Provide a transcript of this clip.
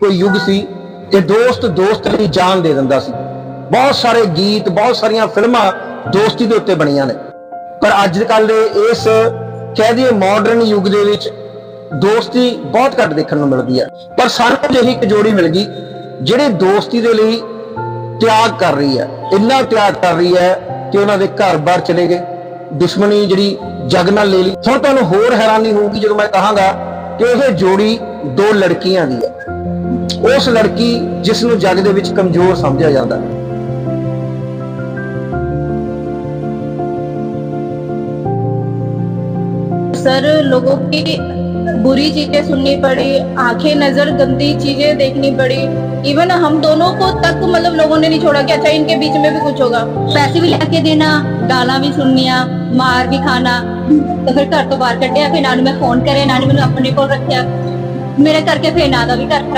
ਕੋਈ ਯੁੱਗ ਸੀ ਤੇ ਦੋਸਤ ਦੋਸਤ ਲਈ ਜਾਨ ਦੇ ਦਿੰਦਾ ਸੀ। ਬਹੁਤ ਸਾਰੇ ਗੀਤ, ਬਹੁਤ ਸਾਰੀਆਂ ਫਿਲਮਾਂ ਦੋਸਤੀ ਦੇ ਉੱਤੇ ਬਣੀਆਂ ਨੇ। ਪਰ ਅੱਜ ਕੱਲ ਦੇ ਇਸ ਕਹਿ ਦਈਏ ਮਾਡਰਨ ਯੁੱਗ ਦੇ ਵਿੱਚ ਦੋਸਤੀ ਬਹੁਤ ਘੱਟ ਦੇਖਣ ਨੂੰ ਮਿਲਦੀ ਹੈ। ਪਰ ਸਾਨੂੰ ਜਿਹੀ ਇੱਕ ਜੋੜੀ ਮਿਲ ਗਈ, ਜਿਹੜੇ ਦੋਸਤੀ ਦੇ ਲਈ ਤਿਆਗ ਕਰ ਰਹੀ ਹੈ। ਇੰਨਾ ਤਿਆਗ ਕਰ ਰਹੀ ਹੈ ਕਿ ਉਹਨਾਂ ਦੇ ਘਰ-ਬਾਰ ਚਲੇ ਗਏ। ਦੁਸ਼ਮਣੀ ਜਿਹੜੀ ਜਗ ਨਾਲ ਲੈ ਲਈ। ਹੁਣ ਤੁਹਾਨੂੰ ਹੋਰ ਹੈਰਾਨੀ ਹੋਊਗੀ ਜਦੋਂ ਮੈਂ ਕਹਾਂਗਾ ਕਿ ਇਹ ਜੋੜੀ ਦੋ ਲੜਕੀਆਂ ਦੀ ਹੈ। ਉਸ ਲੜਕੀ ਜਿਸ ਨੂੰ ਜਗ ਦੇ ਵਿੱਚ ਕਮਜ਼ੋਰ ਸਮਝਿਆ ਜਾਂਦਾ ਹੈ सर लोगों की बुरी चीजें सुननी पड़ी आंखें नजर गंदी चीजें देखनी पड़ी इवन हम दोनों को तक मतलब लोगों ने नहीं छोड़ा कि अच्छा इनके बीच में भी कुछ होगा पैसे भी लेके देना गाला भी सुननिया मार भी खाना तो फिर घर तो बाहर ਕੱਢਿਆ ਫਿਰ ਇਹਨਾਂ ਨੂੰ ਮੈਂ ਫੋਨ ਕਰਿਆ ਇਹਨਾਂ ਨੇ ਮੈਨੂੰ ਆਪਣੇ ਕੋਲ ਰੱਖਿਆ ਮੇਰੇ ਕਰਕੇ ਫਿਰ ਇਹਨਾਂ ਦਾ ਵੀ ਘਰ ਖਰਾਬ